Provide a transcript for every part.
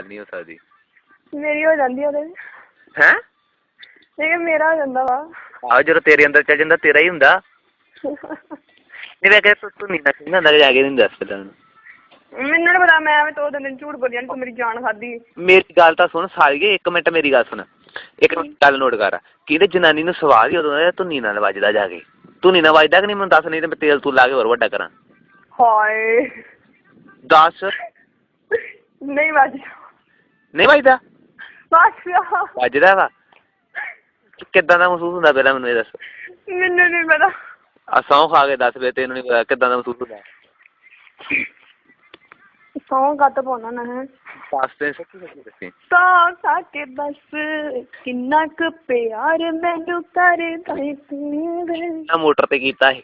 ਗੱਲ ਨਹੀਂ ਹੋ ਸਕਦੀ ਮੇਰੀ ਹੋ ਜਾਂਦੀ ਉਹਦੇ ਹੈ? ਇਹ ਮੇਰਾ ਹੋ ਜਾਂਦਾ ਵਾ। ਆਹ ਜਦੋਂ ਤੇਰੇ ਅੰਦਰ ਚੱਲ ਜਾਂਦਾ ਤੇਰਾ ਹੀ ਹੁੰਦਾ। ਨਹੀਂ ਵੇ ਕਿ ਤੂੰ ਤੂੰ ਨਹੀਂ ਨਾ ਅੰਦਰ ਜਾ ਕੇ ਨਹੀਂ ਦੱਸ ਮੈਨੂੰ। ਮੈਨੂੰ ਨੀ ਪਤਾ ਮੈਂ ਐਵੇਂ ਤੋਂ ਦਿਨ ਝੂਠ ਬੋਲਿਆ ਤੂੰ ਮੇਰੀ ਜਾਨ ਖਾਦੀ ਮੇਰੀ ਗੱਲ ਤਾਂ ਸੁਣ ਸਾਲੀਏ ਇੱਕ ਮਿੰਟ ਮੇਰੀ ਗੱਲ ਸੁਣ। ਇੱਕ ਮਿੰਟ ਗੱਲ ਨੋਟ ਕਰ। ਕਿਹਦੇ ਜਨਾਨੀ ਨੂੰ ਸਵਾਲ ਹੀ ਉਦੋਂ ਆਇਆ ਤੂੰ ਨੀ ਨਾਲ ਵੱਜਦਾ ਜਾ ਕੇ। ਤੂੰ ਨੀ ਨਾਲ ਵੱਜਦਾ ਕਿ ਨਹੀਂ ਮੈਨੂੰ ਦੱਸ ਨਹੀਂ ਤੇ ਮੈਂ ਤੇਲ ਤੂੰ ਲਾ ਕੇ ਹੋਰ ਵੱਡਾ ਕਰਾਂ। ਹਾਏ। ਦੱਸ। ਨਹੀਂ ਵੱਜ ਨਹੀਂ ਵੱਜਦਾ? ਬਸ। ਵੱਜਦਾ ਵਾ। ਕਿੱਦਾਂ ਦਾ ਮਹਿਸੂਸ ਹੁੰਦਾ ਪਹਿਲਾਂ ਮੈਨੂੰ ਇਹ ਦੱਸ। ਮੈਨੂੰ ਨਹੀਂ ਪਤਾ। ਆ ਖਾ ਕੇ ਦੱਸ ਵੇ ਤੈਨੂੰ ਨਹੀਂ ਪਤਾ ਕਿੱਦਾਂ ਦਾ ਮਹਿਸੂਸ ਹੁੰਦਾ। ਸੌਂ ਕੱਟ ਪਾਉਣਾ ਨਾ ਹੈ ਦੱਸ ਤੇ ਸੱਚੀ ਸੱਚੀ ਦੱਸੀ। ਤਾਂ ਸਾਕੇ ਬਸ ਕਿੰਨਾ ਕੁ ਪਿਆਰ ਮੈਨੂੰ ਕਰਦਾ ਏ ਤੂੰ ਵੇ ਨਾ ਮੋਟਰ ਤੇ ਕੀਤਾ ਸੀ।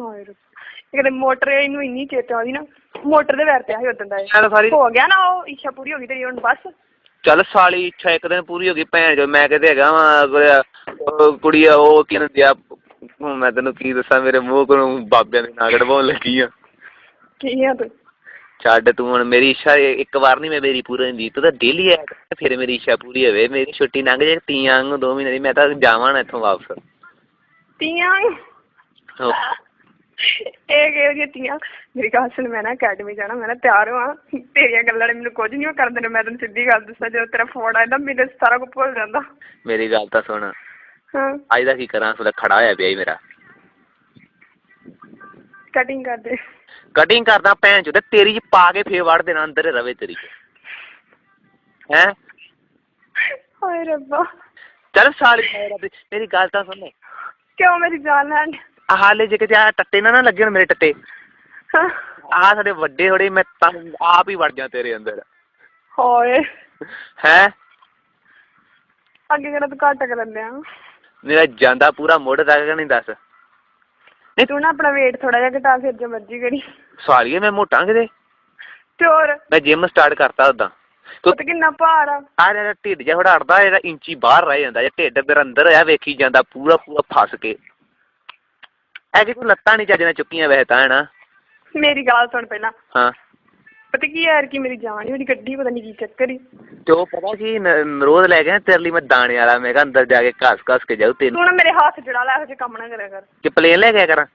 ਹਾਏ ਰੱਬ। ਮੋਟਰ ਇਹਨੂੰ ਇੰਨੀ ਚੇਤਾ ਆਉਂਦੀ ਨਾ। ਮੋਟਰ ਦੇ ਵੈਰ ਪਿਆ ਸੀ ਉਦੋਂ ਦਾ ਇਹ। ਚੱਲ ਸਾਰੀ ਹੋ ਗਿਆ ਨਾ ਉਹ ਇੱਛਾ ਪੂਰੀ ਹੋ ਗਈ ਤੇਰੀ ਹੁਣ ਬਸ। ਚੱਲ ਸਾਲੀ ਇੱਛਾ ਇੱਕ ਦਿਨ ਪੂਰੀ ਹੋ ਗਈ ਭੈਣ ਜੋ ਮੈਂ ਕਿਤੇ ਹੈਗਾ ਵਾ ਕੁੜੀ ਆ ਉਹ ਕੀ ਕਹਿੰਦੇ ਆ ਹੁਣ ਮੈਂ ਤੈਨੂੰ ਕੀ ਦੱਸਾਂ ਮੇਰੇ ਮੂੰਹ ਕੋਲੋਂ ਬਾਬਿਆਂ ਦੇ ਨਾਂ ਕਢਵਾਉਣ ਲੱਗੀ ਆ। ਕੀ ਆ ਤੂੰ? ਛੱਡ ਤੂੰ ਹੁਣ ਮੇਰੀ ਇੱਛਾ ਇਹ- ਇੱਕ ਵਾਰ ਨਹੀਂ ਮੈਂ ਮੇਰੀ ਪੂਰੀ ਹੁੰਦੀ ਤੂੰ ਤਾਂ ਡੇਲੀ ਆਇਆ ਕਰ, ਫਿਰ ਮੇਰੀ ਇੱਛਾ ਪੂਰੀ ਹੋਵੇ। ਮੇਰੀ ਛੁੱਟੀ ਲੰਘ ਜੇ ਤੀਆਂ ਨੂੰ ਦੋ ਮਹੀਨੇ ਦੀ ਮੈਂ ਤਾਂ ਜਾਵਾਂ ਨਾ ਇੱਥੋਂ ਵਾਪਸ। ਤੀਆਂ ਹੋ। ਇਹ ਕਿਹੋ ਜਿਹੀਆਂ ਤੀਆਂ ਮੇਰੀ ਗੱਲ ਸੁਣ ਮੈਂ ਨਾ ਅਕੈਡਮੀ ਜਾਣਾ ਮੈਂ ਨਾ ਤਿਆਰ ਹਾਂ ਤੇਰੀਆਂ ਗੱਲਾਂ ਨੇ ਮੈਨੂੰ ਕੁਝ ਨਹੀਂ ਕਰਨ ਦੇਣਾ ਮੈਂ ਤੈਨੂੰ ਸਿੱਧੀ ਗੱਲ ਦੱਸਾਂ ਜਦੋਂ ਤੇਰਾ ਫੋਨ ਆਇਆ ਨਾ ਮੈਨੂੰ ਸਾਰਾ ਕੁਝ ਭੁੱਲ ਜਾਂਦਾ। ਮੇਰੀ ਗੱਲ ਤਾਂ ਸੁਣ। ਹਾਂ। ਅੱਜ ਦਾ ਕੀ ਕਰਾਂ? ਸੁਣਾ ਖੜਾ ਹੋਇਆ ਪਿਆ ਈ ਮੇਰਾ। ਕਟਿੰਗ ਕਰ ਦੇ ਕਟਿੰਗ ਕਰਦਾ ਭੈਣ ਚੋਦ ਤੇਰੀ ਚ ਪਾ ਕੇ ਫੇਰ ਵੜ ਦੇਣਾ ਅੰਦਰ ਰਵੇ ਤੇਰੀ। ਹੈ? ਹਾਏ ਰੱਬਾ। ਚੱਲ ਸਾਲੀ ਮੇਰੀ ਗੱਲ ਤਾਂ ਸੁਣ। ਕਿਉਂ ਮੇਰੀ ਜਾਨ ਲੈਣ? ਹਾਲੇ ਜੇ ਕਿਤੇ ਆ ਟੱਟੇ ਨਾ ਨਾ ਲੱਗੇ ਹੋਣ ਮੇਰੇ ਟੱਟੇ। ਆ ਸਾਡੇ ਵੱਡੇ ਹੋੜੇ ਮੈਂ ਤਾਂ ਆਪ ਹੀ ਵੜ ਜਾ ਤੇਰੇ ਅੰਦਰ। ਹਾਏ। ਹੈ? ਅੱਗੇ ਕਿਹੜਾ ਤੂੰ ਘੱਟ ਕਰ ਲੈਂਦਿਆ ਮੇਰਾ ਜਾਂਦਾ ਪੂਰਾ ਮੁੱਢ ਤੱਕ ਨਹੀਂ ਦੱਸ? ਤੂੰ ਨਾ ਆਪਣਾ weight ਥੋੜਾ ਜਿਹਾ ਘਟਾ ਫਿਰ ਜੋ ਮਰਜ਼ੀ ਕਰੀ। ਸਾਲੀਏ ਮੈਂ ਮੋਟਾਂ ਕਿਤੇ? ਹੋਰ? ਮੈਂ ਜਿਮ ਸਟਾਰਟ ਕਰਤਾ ਉਦਾਂ ਤੇ ਕਿੰਨਾ ਭਾਰ ਆ? ਆ ਜਿਹੜਾ ਢਿੱਡ ਜਿਹਾ ਥੋੜਾ ਅੜਦਾ ਜਿਹੜਾ ਇੰਚੀ ਬਾਹਰ ਰਹਿ ਜਾਂਦਾ ਜੇ ਢਿੱਡ ਤੇਰਾ ਅੰਦਰ ਆ ਵੇਖੀ ਜਾਂਦਾ ਪੂਰਾ ਪੂਰਾ ਫਸ ਕੇ। ਐ ਕਿ ਤੂੰ ਲੱਤਾਂ ਨਹੀਂ ਚੱਜ ਨਾਲ ਚੁੱਕੀਆਂ ਵੈਸੇ ਤਾਂ ਹੈ ਨਾ ਮੇਰੀ ਗੱਲ ਸੁਣ ਪਹਿਲਾਂ। ਹਾਂ। ਪਤਾ ਕੀ ਯਾਰ ਕਿ ਮੇਰੀ ਜਾਨ ਹੀ ਉਹਦੀ ਗੱਡੀ ਪਤਾ ਨਹੀਂ ਕੀ ਚੱਕਰ ਹੀ ਤੇ ਉਹ ਪਤਾ ਕੀ ਨਰੋਦ ਲੈ ਗਿਆ ਤੇਰੇ ਲਈ ਮੈਂ ਦਾਣੇ ਵਾਲਾ ਮੈਂ ਕਿਹਾ ਅੰਦਰ ਜਾ ਕੇ ਘਸ ਘਸ ਕੇ ਜਾਊ ਤੈਨੂੰ। ਤੂੰ ਨਾ ਮੇਰੇ ਹੱਥ ਜੜਾ ਲੈ ਇਹੋ ਜਿਹੇ ਕੰਮ ਨਾ ਕਰਿਆ ਕਰ। ਕਿ ਪਲੇਨ ਲੈ ਗਿਆ ਕਰਾਂ?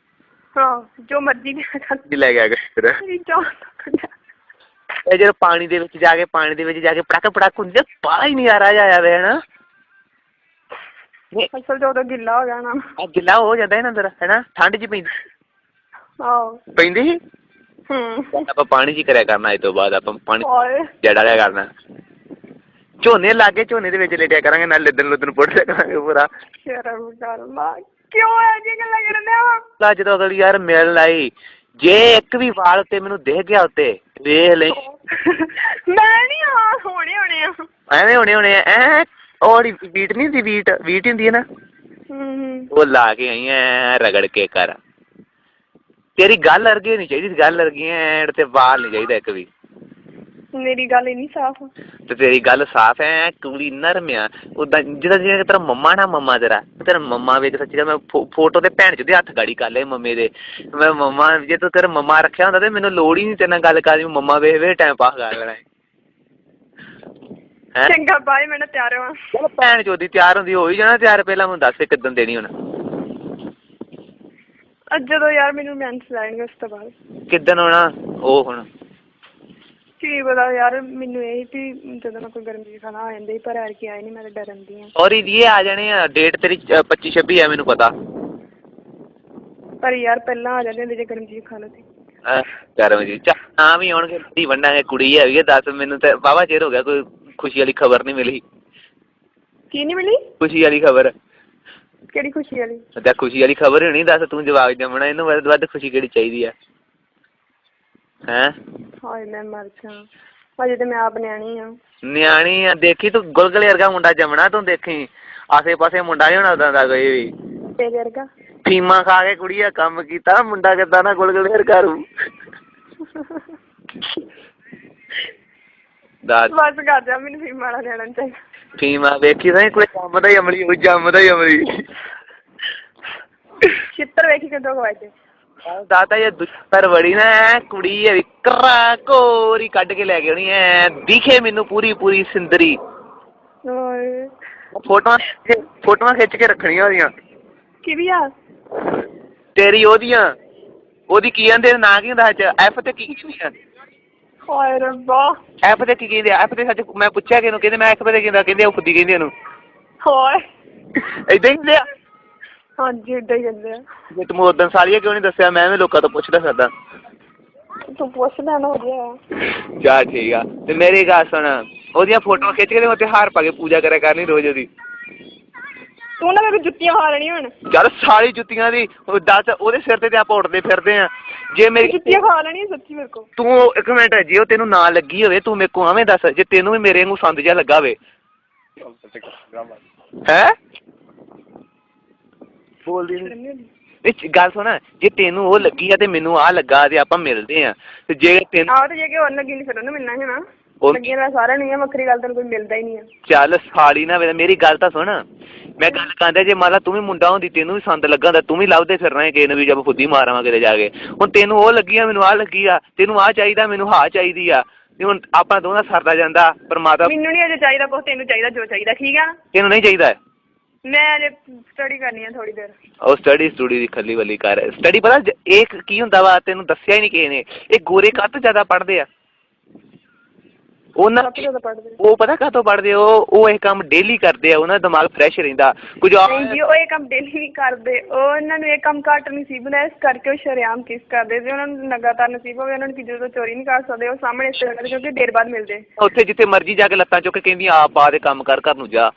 ਹਾਂ ਜੋ ਮਰਜ਼ੀ ਕਰਿਆ ਕਰ ਲੈ ਗਿਆ ਕਰ ਮੇਰੀ ਜਾਨ ਕੱਢ ਇਹ ਜਦੋਂ ਪਾਣੀ ਦੇ ਵਿੱਚ ਜਾ ਕੇ ਪਾਣੀ ਦੇ ਵਿੱਚ ਜਾ ਕੇ ਪੜਕ ਪੜਕ ਹੁੰਦੀ ਆ ਬੜਾ ਹੀ ਨਜ਼ਾਰਾ ਜਿਹਾ ਆਇਆ ਵੇ ਹਨਾ? ਅਸਲ ਜੋ ਉਦੋਂ ਗਿੱਲਾ ਹੋ ਨਾ ਆ ਗਿੱਲਾ ਹੋ ਜਾਂਦਾ ਹੈ ਨਾ? ਅੰਦਰ ਹੈਨਾ ਠੰਡ ਚ ਪੈਂਦੀ। ਆਹੋ। ਪੈਂਦੀ ਸੀ? ਹੂੰ। ਆਪਾਂ ਪਾਣੀ ਹੀ ਕਰਿਆ ਕਰਨਾ ਇਹ ਤੋਂ ਬਾਅਦ ਆਪਾਂ ਪਾਣੀ ਓਏ। ਜੜਾ ਲਿਆ ਕਰਨਾ। ਝੋਨੇ ਲਾਗੇ ਝੋਨੇ ਦੇ ਵਿੱਚ ਲੇਟਿਆ ਕਰਾਂਗੇ ਨਾਲ ਲਿੱਦਣ ਲੁੱਦਣ ਪੁੱਟ ਲਿਆ ਕਰਾਂਗੇ ਪੂਰਾ। ਸ਼ਰਮ ਕਰ ਲਾ। ਕਿਉਂ ਇਹ ਜੀ ਗੱਲਾਂ ਕਰਨੇ ਆ ਲਾ ਜਦੋਂ ਅਗਲੀ ਯਾਰ ਮਿਲਣ ਆਈ ਜੇ ਇੱਕ ਵੀ ਵਾਲ ਉੱਤੇ ਮੈਨੂੰ ਦਿਖ ਗਿਆ ਉੱਤੇ ਵੇਖ ਲਈ। ਮੈਂ ਨਹੀਂ ਆ ਹੋਣੇ ਹੋਣੇ ਆ। ਐਵੇਂ ਹੋਣੇ ਹੋਣੇ ਐ ਉਹ ਜਿਹੜੀ ਵੀਟ ਨਹੀਂ ਹੁੰਦੀ ਵੀਟ ਵੀਟ ਹੁੰਦੀ ਹੈ ਨਾ। ਹੂੰ ਉਹ ਲਾ ਕੇ ਆਈ ਐ ਰਗੜ ਕੇ ਕਰ। ਤੇਰੀ ਗੱਲ ਅਰਗੀ ਨਹੀਂ ਚਾਹੀਦੀ ਗੱਲ ਅਰਗੀ ਐ ਤੇ ਵਾਲ ਨਹੀਂ ਚਾਹੀਦਾ ਇੱਕ ਵੀ। ਮੇਰੀ ਗੱਲ ਇੰਨੀ ਸਾਫ਼। ਤੇ ਤੇਰੀ ਗੱਲ ਸਾਫ਼ ਐ ਕੁੜੀ ਨਰਮ ਆ। ਉਦਾਂ ਜਿਹਦਾ ਜਿਵੇਂ ਤੇਰਾ ਮੰਮਾ ਨਾ ਮੰਮਾ ਤੇਰਾ। ਤੇਰਾ ਮੰਮਾ ਵੇਖ ਸੱਚੀ ਗੱਲ ਮੈਂ ਫੋਟੋ ਤੇ ਭੈਣ ਚੋਂ ਦੇ ਹੱਥ ਗਾੜੀ ਕਰ ਲਏ ਮੰਮੇ ਦੇ। ਮੈਂ ਮੰਮਾ ਜੇ ਤੂੰ ਤੇਰਾ ਮੰਮਾ ਰੱਖਿਆ ਹੁੰਦਾ ਤੇ ਮੈਨੂੰ ਲੋੜ ਹੀ ਨਹੀਂ ਤੇਰੇ ਨਾਲ ਗੱਲ ਕਰਦੀ ਮੰਮਾ ਵੇਖ ਵੇ ਟਾਈਮ ਪਾਸ ਕਰ ਲੈਣਾ ਹੈ ਚੰਗਾ ਬਾਈ ਮੈਂ ਨਾ ਤਿਆਰ ਹਾਂ ਚਲ ਭੈਣ ਚੋਦੀ ਤਿਆਰ ਹੁੰਦੀ ਹੋ ਹੀ ਜਾਣਾ ਤਿਆਰ ਪਹਿਲਾਂ ਮੈਨੂੰ ਦੱਸ ਕਿਦਾਂ ਦੇਣੀ ਹੁਣ। ਅੱਜ ਜਦੋਂ ਯਾਰ ਮੈਨੂੰ ਮੈਂਸ ਲੈਣਗੇ ਉਸ ਤੋਂ ਬਾਅਦ। ਕਿਦਾਂ ਹੋਣਾ ਉਹ ਹੁਣ। ਕੀ ਪਤਾ ਯਾਰ ਮੈਨੂੰ ਇਹ ਸੀ ਵੀ ਜਦੋਂ ਮੈਂ ਕੋਈ ਗਰਮੀ ਖਾਣਾ ਆ ਜਾਂਦੇ ਸੀ ਪਰ ਐਰ ਕੀ ਆਏ ਨਹੀਂ ਮੈਂ ਤਾਂ ਡਰਨ ਦੀ ਆ। ਔਰ ਇਹ ਆ ਜਾਣੇ ਆ ਡੇਟ ਤੇਰੀ 25 26 ਆ ਮੈਨੂੰ ਪਤਾ। ਪਰ ਯਾਰ ਪਹਿਲਾਂ ਆ ਜਾਂਦੇ ਹੁੰਦੇ ਜੇ ਗਰਮੀ ਖਾ ਲਓ ਤੇ ਕਰਮ ਜੀ ਚਾ। ਆ ਵੀ ਆਉਣਗੇ ਦੀ ਵੰਡਾਂਗੇ ਕੁੜੀ ਹੈਗੀ ਆ ਦੱਸ ਮੈਨੂੰ ਤੇ ਵਾਵਾ ਚਿਰ ਹੋ ਗਿਆ ਕੋਈ ਖੁਸ਼ੀ ਵਾਲੀ ਖਬਰ ਨਹੀਂ ਮਿਲੀ। ਕੀ ਨਹੀਂ ਮਿਲੀ? ਖੁਸ਼ੀ ਵਾਲੀ ਖਬਰ। ਕਿਹੜੀ ਖੁਸ਼ੀ ਵਾਲੀ? ਤੇ ਖੁਸ਼ੀ ਵਾਲੀ ਖਬਰ ਹੋਣੀ ਦੱਸ ਤੂੰ ਜਵਾਬ ਜੰਮਣਾ ਇਹਨੂੰ ਵੱਧ ਵੱਧ ਖੁਸ਼ੀ ਕਿਹੜੀ ਚਾਹੀਦੀ ਆ? ਹੈਂ? ਹਾਏ ਮੈਂ ਮਰ ਜਾ ਅਜੇ ਤੇ ਮੈਂ ਆਪ ਨਿਆਣੀ ਆ। ਨਿਆਣੀ ਆ ਦੇਖੀ ਤੂੰ ਗੁਲਗਲੇ ਵਰਗਾ ਮੁੰਡਾ ਜੰਮਣਾ ਤੂੰ ਦੇਖੀ। ਆਸੇ ਪਾਸੇ ਮੁੰਡਾ ਹੀ ਹੋਣਾ ਉਦਾਂ ਦਾ ਕੋਈ ਵੀ। ਤੇਰੇ ਵਰਗਾ? ਫੀਮਾ ਖਾ ਕੇ ਕੁੜੀਆ ਕੰਮ ਕੀਤਾ ਮੁੰਡਾ ਕਿੱਦਾਂ ਨਾ ਗੁਲਗਲੇ ਵਰਗਾ ਰੂ ਦੱਸ। ਬਸ ਕਰ ਜਾ ਮੈਨੂੰ ਵੀ ਮਾੜਾ ਨਿਆਣਾ ਨੀ ਚਾਹੀਦਾ। ਫੀਮਾ ਵੇਖੀ ਤਾਂ ਕੋਈ ਜੰਮਦਾ ਹੀ ਅਮਲੀ ਉਹ ਜੰਮਦਾ ਹੀ ਅਮਲੀ। ਚਿੱਤਰ ਵੇਖੀ ਕਦੋਂ ਗਵਾਏ ਤੇ ਦਾਤਾ ਇਹ ਦੁ- ਪਰ ਬੜੀ ਨਾ ਐਂ ਕੁੜੀ ਹੈ ਵਿਕਰਾ ਕੋਰੀ ਕੱਢ ਕੇ ਲੈ ਕੇ ਆਉਣੀ ਐ। ਦਿਖੇ ਮੈਨੂੰ ਪੂਰੀ ਪੂਰੀ ਸਿੰਦਰੀ। ਓਏ ਫੋਟੋਆਂ ਫੋਟੋਆਂ ਖਿੱਚ ਕੇ ਰੱਖਣੀਆਂ ਉਹਦੀਆਂ। ਕਿਹਦੀ ਆ? ਤੇਰੀ ਉਹਦੀਆਂ। ਉਹਦੀ ਕੀ ਕਹਿੰਦੇ ਨਾਂ ਕੀ ਹੁੰਦਾ ਐਫ ਤੇ ਕੀ ਕਹਿੰਦੇ ਆ? ਹਾਏ ਰੱਬਾ। ਐਫ ਤੇ ਕੀ ਕਹਿੰਦੇ ਆ? ਐਫ ਤੇ ਸੱਚ ਮੈਂ ਪੁੱਛਿਆ ਕਿ ਇਹਨੂੰ ਕਹਿੰਦੇ ਮੈਂ ਐਫ ਤੇ ਕਹਿੰਦਾ ਕਹਿੰਦੇ ਉਹ ਖੁੱਦੀ ਕਹਿੰਦੇ ਉਹਨੂੰ। ਹਾਏ। ਇਦਾਂ ਹੀ ਕਹਿੰਦੇ ਆ? ਹਾਂਜੀ ਏਦਾਂ ਹੀ ਕਹਿੰਦੇ ਆ। ਜੇ ਤੂੰ ਉਦੋਂ ਸਾਲੀਆ ਕਿਉਂ ਨਹੀਂ ਦੱਸਿਆ? ਮੈਂ ਵੀ ਲੋਕਾਂ ਤੋਂ ਪੁੱਛਦਾ ਫਿਰਦਾ। ਤੂੰ ਪੁੱਛ ਲੈਣਾ ਹੋ ਗਿਆ ਠੀਕ ਆ। ਤੇ ਮੇਰੀ ਗੱਲ ਸੁਣ ਉਹਦੀਆਂ ਫੋਟੋਆਂ ਖਿੱਚ ਕੇ ਤੇ ਹਾਰ ਪਾ ਕੇ ਪੂਜਾ ਕਰਿਆ ਕਰਨੀ ਰੋਜ਼ ਉਹਦੀ। ਤੂੰ ਨਾ ਮੇਰੇ ਕੋਲ ਜੁੱਤੀਆਂ ਖਾ ਲੈਣੀ ਹੁਣ। ਚੱਲ ਸਾਰੀ ਜੁੱਤੀਆਂ ਦੀ ਉਹ ਦੱਸ ਉਹਦੇ ਸਿਰ ਤੇ ਤੇ ਆਪਾਂ ਉੱਡਦੇ ਫਿਰਦੇ ਆ ਜੇ ਮੇਰੀ ਜੁੱਤੀਆਂ ਖਾ ਲੈਣੀ ਸੱਚੀ ਮੇਰੇ ਕੋਲ। ਤੂੰ ਇੱਕ ਮਿੰਟ ਜੇ ਉਹ ਤੈਨੂੰ ਨਾ ਲੱਗੀ ਹੋਵੇ ਤੂੰ ਮੇਰੇ ਕੋ ਆਵੇਂ ਦੱਸ ਜੇ ਤੈਨੂੰ ਵੀ ਮੇਰੇ ਵਾਂਗੂ ਸੰਦ ਜਿਹਾ ਲੱਗਾ ਹੋਵੇ। ਹੈ? ਬੋਲਦੀ ਨਹੀਂ ਇਹ ਚ- ਗੱਲ ਸੁਣ ਜੇ ਤੈਨੂੰ ਉਹ ਲੱਗੀ ਆ ਤੇ ਮੈਨੂੰ ਆ ਲੱਗਾ ਤੇ ਆਪਾਂ ਮਿਲਦੇ ਆ ਤੇ ਜੇ ਤੈਨੂੰ ਆਹ ਤੇ ਜੇ ਕਿ ਹੋਰ ਲੱਗੀ ਨਹੀਂ ਫਿਰ ਉਹਨੂੰ ਮਿਲਣਾ ਹੈ ਨਾ ਉਹ- ਲੱਗੀਆਂ ਤਾਂ ਸਾਰਿਆਂ ਨੂੰ ਹੀ ਆ ਵੱਖਰੀ ਗੱਲ ਤੈਨੂੰ ਕੋਈ ਮਿਲਦਾ ਹੀ ਨਹੀਂ ਆ। ਚੱਲ ਸਾਲੀ ਨਾ ਮੇਰੀ ਗੱਲ ਤਾਂ ਸੁਣ। ਮੈਂ ਗੱਲ ਕਰਦਾ ਜੇ ਮੰਨ ਲਾ ਤੂੰ ਵੀ ਮੁੰਡਾ ਹੁੰਦੀ ਤੈਨੂੰ ਵੀ ਸੰਦ ਲੱਗਾ ਹੁੰਦਾ ਤੂੰ ਵੀ ਲੱਭਦੇ ਫਿਰਨਾ ਕਿਸੇ ਨੂੰ ਵੀ ਜਦ ਫੁੱਦੀ ਮਾਰਾਵਾਂ ਕਿਤੇ ਜਾ ਕੇ। ਹੁਣ ਤੈਨੂੰ ਉਹ ਲੱਗੀ ਆ ਮੈਨੂੰ ਆ ਲੱਗੀ ਆ ਤੈਨੂੰ ਆ ਚਾਹੀਦਾ ਮੈਨੂੰ ਹਾਂ ਚਾਹੀਦੀ ਆ। ਤੇ ਹੁਣ ਆਪਾਂ ਦੋਨਾਂ ਸਰਦਾ ਜਾਂਦਾ ਪਰਮਾਤਮਾ ਮੈਨੂੰ ਨਹੀਂ ਅਜੇ ਚਾਹੀਦਾ ਕੁਛ ਤੈਨੂੰ ਚਾਹੀਦਾ ਜੋ ਚਾਹੀਦਾ ਠੀਕ ਆ? ਨਾ ਤੈਨੂੰ ਨਹੀਂ ਚਾਹੀਦਾ? ਮੈਂ ਅਜੇ ਸਟੱਡੀ ਕਰਨੀ ਆ ਥੋੜੀ ਦੇਰ। ਉਹ ਸਟੱਡੀ ਸਟੂਡੀ ਦੀ ਖੱਲੀ ਵੱਲੀ ਕਰ। ਸਟੱਡੀ ਪਤਾ ਇਹ ਕੀ ਹੁੰਦਾ ਵਾ ਤੈਨੂੰ ਦੱਸਿਆ ਹੀ ਨਹੀਂ ਕਿਸੇ ਨੇ। ਇਹ ਗੋਰੇ ਕੱਤ ਜ਼ਿਆਦਾ ਪੜ੍ਹਦੇ ਆ। ਉਹਨਾਂ ਉਹ ਪਤਾ ਕਾਹਤੋਂ ਪੜ੍ਹਦੇ ਉਹ ਉਹ ਇਹ ਕੰਮ ਡੇਲੀ ਕਰਦੇ ਆ ਉਹਨਾਂ ਦਾ ਦਿਮਾਗ ਫਰੈਸ਼ ਰਹਿੰਦਾ। ਕੁਝ ਆ ਨਹੀਂ ਜੀ ਉਹ ਇਹ ਕੰਮ ਡੇਲੀ ਨਹੀਂ ਕਰਦੇ। ਉਹ ਉਹਨਾਂ ਨੂੰ ਇਹ ਕੰਮ ਘੱਟ ਨਸੀਬ ਹੁੰਦਾ ਇਸ ਕਰਕੇ ਉਹ ਸ਼ਰੇਆਮ ਕਿਸ ਕਰਦੇ। ਜੇ ਉਹਨਾਂ ਨੂੰ ਲਗਾਤਾਰ ਨਸੀਬ ਹੋਵੇ ਉਹਨਾਂ ਨੂੰ ਕਿਸੇ ਤੋਂ ਚੋਰੀ ਨਹੀਂ ਕਰ ਸਕਦੇ ਉਹ ਸਾਹਮਣੇ ਇਸ ਤਰ੍ਹਾਂ ਕਿਉਂਕਿ ਦੇਰ ਬਾਅਦ ਮਿਲਦੇ। ਉੱਥੇ ਜਿੱਥੇ ਮਰਜ਼ੀ ਜਾ ਕੇ ਲੱਤਾਂ ਚੁੱਕ ਕੇ ਕਹਿੰਦੀਆਂ ਆਪ ਦੇ ਕੰਮ ਕਰ ਘਰ ਨੂੰ ਜਾ।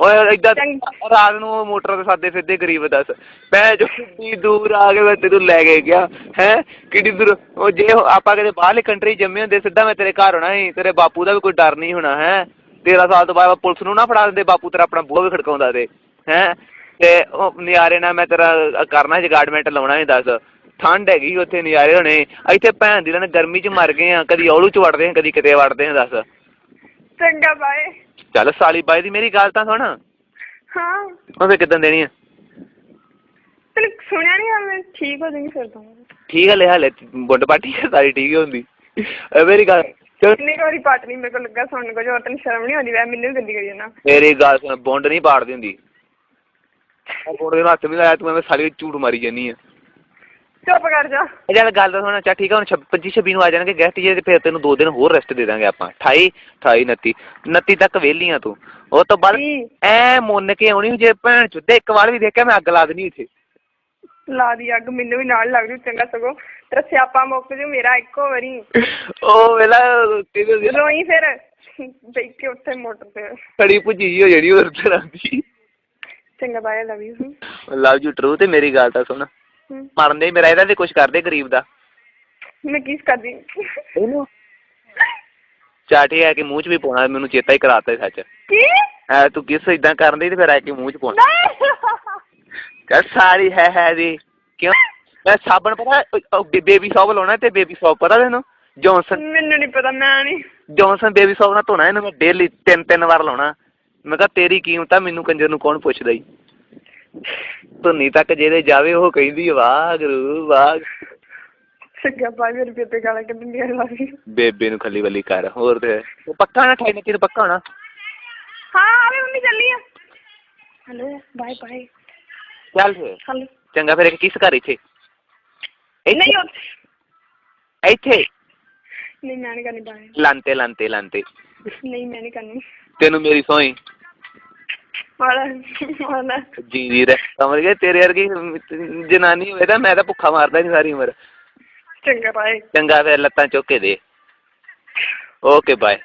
ਓਏ ਚੰਗ- ਰਾਤ ਨੂੰ ਮੋਟਰ ਤੇ ਸਾਦੇ ਫਿਰਦੇ ਗਰੀਬ ਦੱਸ। ਮੈਂ ਜੋ ਕਿੰਨੀ ਦੂਰ ਆ ਕੇ ਮੈਂ ਤੈਨੂੰ ਲੈ ਕੇ ਗਿਆ ਹੈ? ਕਿੰਨੀ ਦੂਰ। ਉਹ ਜੇ ਆਪਾਂ ਕਿਤੇ ਬਾਹਰਲੇ ਕੰਟਰੀ ਜੰਮੇ ਹੁੰਦੇ ਸਿੱਧਾ ਮੈਂ ਤੇਰੇ ਘਰ ਹੋਣਾ ਸੀ। ਤੇਰੇ ਬਾਪੂ ਦਾ ਵੀ ਕੋਈ ਡਰ ਨਹੀਂ ਹੋਣਾ ਹੈ? 13 ਸਾਲ ਤੋਂ ਬਾਅਦ ਪੁਲਿਸ ਨੂੰ ਨਾ ਫੜਾ ਦਿੰਦੇ ਬਾਪੂ ਤੇਰਾ ਆਪਣਾ ਬੂਹਾ ਵੀ ਖੜਕਾਉਂਦਾ ਤੇ ਹੈ? ਤੇ ਉਹ ਨਿਆਰੇ ਨਾਲ ਮੈਂ ਤੇਰਾ ਕਰਨਾ ਜਗਾਰਡਮੈਂਟ ਲਾਉਣਾ ਸੀ ਦੱਸ। ਠੰਡ ਹੈਗੀ ਉੱਥੇ ਨਿਆਰੇ ਹੋਣੇ। ਇੱਥੇ ਭੈਣ ਦੀ ਨੇ ਗਰਮੀ 'ਚ ਮਰ ਗਏ ਆ ਕਦੀ ਔਲੂ 'ਚ ਵੜਦੇ ਆ ਕਦੀ ਕਿਤੇ ਵੜਦੇ ਆ ਦੱਸ। ਚੰਗਾ ਬਾਏ ਚੱਲ ਸਾਲੀ ਬਾਈ ਦੀ ਮੇਰੀ ਗੱਲ ਤਾਂ ਸੁਣ। ਹਾਂ। ਉਹ ਫੇ ਕਿਦਾਂ ਦੇਣੀ ਆ? ਤੈਨੂੰ ਸੁਣਿਆ ਨਹੀਂ ਮੈਂ ਠੀਕ ਹੋ ਜਾਏਗੀ ਫਿਰ ਤੋਂ। ਠੀਕ ਹੈ ਲੈ ਹਾਲੇ ਬੁੱਢ ਪਾਟੀ ਸਾਰੀ ਠੀਕ ਹੀ ਹੁੰਦੀ ਇਹ ਮੇਰੀ ਗੱਲ ਕਿੰਨੀ ਵਾਰੀ ਪਾਟ ਨਹੀਂ ਮੇਰੇ ਕੋਲ ਲੱਗਾ ਸੁਣਨ ਕੋ ਜੋ ਤੈਨੂੰ ਸ਼ਰਮ ਨਹੀਂ ਆਉਂਦੀ ਵੈ ਮੈਨੂੰ ਵੀ ਗੰਦੀ ਕਰੀ ਜਾਣਾ ਮੇਰੀ ਗੱਲ ਸੁਣ ਬੁੰਡ ਨਹੀਂ ਪਾੜਦੀ ਹੁੰਦੀ। ਉਹ ਬੁੰਡ ਦੇ ਹੱਥ ਵੀ ਲਾਇਆ ਤੂੰ ਐਵੇਂ ਸਾਲੀ ਝੂਠ ਮਾਰੀ ਜਾਨੀ ਆ। ਚੁੱਪ ਕਰ ਜਾ। ਇਹ ਚੱਲ ਗੱਲ ਤਾਂ ਸੁਣ ਚਾ ਠੀਕ ਆ ਹੁਣ 25 26 ਨੂੰ ਆ ਜਾਣਗੇ ਗੈਸਟ ਜੇ ਫਿਰ ਤੈਨੂੰ ਦੋ ਦਿਨ ਹੋਰ ਰੈਸਟ ਦੇ ਦਾਂਗੇ ਆਪਾਂ। 28 28 29 29 ਤੱਕ ਵਿਹਲੀ ਆ ਤੂੰ। ਉਹ ਤੋਂ ਬਾਅਦ? ਐ ਮੁੰਨ ਕੇ ਆਉਣੀ ਜੇ ਭੈਣ ਚੁੱਦੇ ਇੱਕ ਵਾਰ ਵੀ ਦੇਖਿਆ ਮੈਂ ਅੱਗ ਲਾ ਦੇਣੀ ਇੱਥੇ। ਲਾ ਦੀ ਅੱਗ ਮੈਨੂੰ ਵੀ ਨਾਲ ਲੱਗ ਜੂ ਚੰਗਾ ਸਗੋ। ਤੇਰਾ ਸਿਆਪਾ ਮੁੱਕ ਜੂ ਮੇਰਾ ਇੱਕੋ ਵਾਰੀ। ਉਹ ਵੇਲਾ ਰੋਈ ਫਿਰ ਬੈਠ ਕੇ ਉੱਥੇ ਮੋਟਰ ਤੇ ਖੜੀ ਜਿਹੀ ਹੋ ਜਾਣੀ ਹੋਰ ਤਰ੍ਹਾਂ ਦੀ ਚੰਗਾ bye love you love you true ਤੇ ਮੇਰੀ ਗੱਲ ਤਾਂ ਸੁਣ। ਮਰਨ ਦੇ ਮੇਰਾ ਇਹਦਾ ਤੇ ਕੁਝ ਕਰਦੇ ਗਰੀਬ ਦਾ। ਮੈਂ ਕਿਸ ਕਰਦੀ? ਇਹਨੂੰ? ਚਾਟੀ ਹੈ ਕਿ ਮੂੰਹ 'ਚ ਵੀ ਪਾਉਣਾ ਮੈਨੂੰ ਚੇਤਾ ਹੀ ਕਰਾਤਾ ਸੱਚ। ਕੀ? ਐ ਤੂੰ ਕਿਸ ਇਦਾਂ ਕਰਨ ਦੀ ਤੇ ਫਿਰ ਆ ਕੇ ਮੂੰਹ 'ਚ ਪਾਉਣਾ? ਨਹੀਂ ਕਹ ਸਾਰੀ ਹੈ ਹੈ ਦੀ ਕਿਉਂ? ਮੈਂ ਸਾਬਣ ਪਤਾ ਬੇਬੀ ਸੌਪ ਲਾਉਣਾ ਤੇ ਬੇਬੀ ਸੌਪ ਪਤਾ ਤੈਨੂੰ? ਜੌਨਸਨ। ਮੈਨੂੰ ਨਹੀਂ ਪਤਾ ਮੈਂ ਨਹੀਂ ਜੌਨਸਨ ਬੇਬੀ ਸੌਪ ਨਾਲ ਧੋਣਾ ਇਹਨੂੰ ਮੈਂ ਡੇਲੀ ਤਿੰਨ ਤਿੰਨ ਵਾਰ ਲਾਉਣਾ। ਮੈਂ ਕਿਹਾ ਤੇਰੀ ਕੀਮਤ ਆ ਮੈਨੂੰ ਕੰਜਰ ਨੂੰ ਕੌਣ ਪੁੱਛਦਾ ਈ? ਧੁੰਨੀ ਤੱਕ ਜਿਹਦੇ ਜਾਵੇ ਉਹ ਕਹਿੰਦੀ ਵਾਹ ਗੁਰੂ ਵਾਹ ਚੰਗਾ ਬਾਏ ਮੇਰੇ ਪੇਤੇ ਗਾਲਾਂ ਕੱਢਣ ਲਵ ਯੂ ਬੇਬੇ ਨੂੰ ਖੱਲੀ ਵੱਲੀ ਕਰ ਹੋਰ ਤੇ ਉਹ ਪੱਕਾ ਨਾ ਠਾਈ ਨੂੰ ਪੱਕਾ ਹੋਣਾ? ਹਾਂ ਆਵੇ ਮੰਮੀ ਚੱਲੀ ਆ। ਹਲੋ ਬਾਏ ਬਾਏ ਚੱਲ ਫਿਰ। ਹਲੋ। ਚੰਗਾ ਫਿਰ ਇੱਕ ਕਿਸ ਘਰ ਇੱਥੇ? ਇੱਥੇ। ਨਹੀਂ ਉਹ- ਇੱਥੇ। ਨਹੀਂ ਮੈਂ ਨਹੀਂ ਕਰਨੀ ਬਾਏ ਲਾਂਤੇ ਲਾਂਤੇ ਲਾਂਤੇ। ਨਹੀਂ ਮੈਂ ਨਹੀਂ ਕਰਨੀ। ਤੈਨੂੰ ਮੇਰੀ ਸੋਈ ਵਾਲਾ ਜੀ ਜੀ ਰਹਿ ਸਮਝ ਗਏ ਤੇਰੇ ਵਰਗੀ ਜਨਾਨੀ ਹੋਵੇ ਤਾਂ ਮੈਂ ਤਾਂ ਭੁੱਖਾ ਮਾਰਦਾ ਨਹੀਂ ਸਾਰੀ ਉਮਰ। ਚੰਗਾ ਬਾਏ ਚੰਗਾ ਫਿਰ ਲੱਤਾਂ ਚੁੱਕ ਕੇ ਦੇ। Okay bye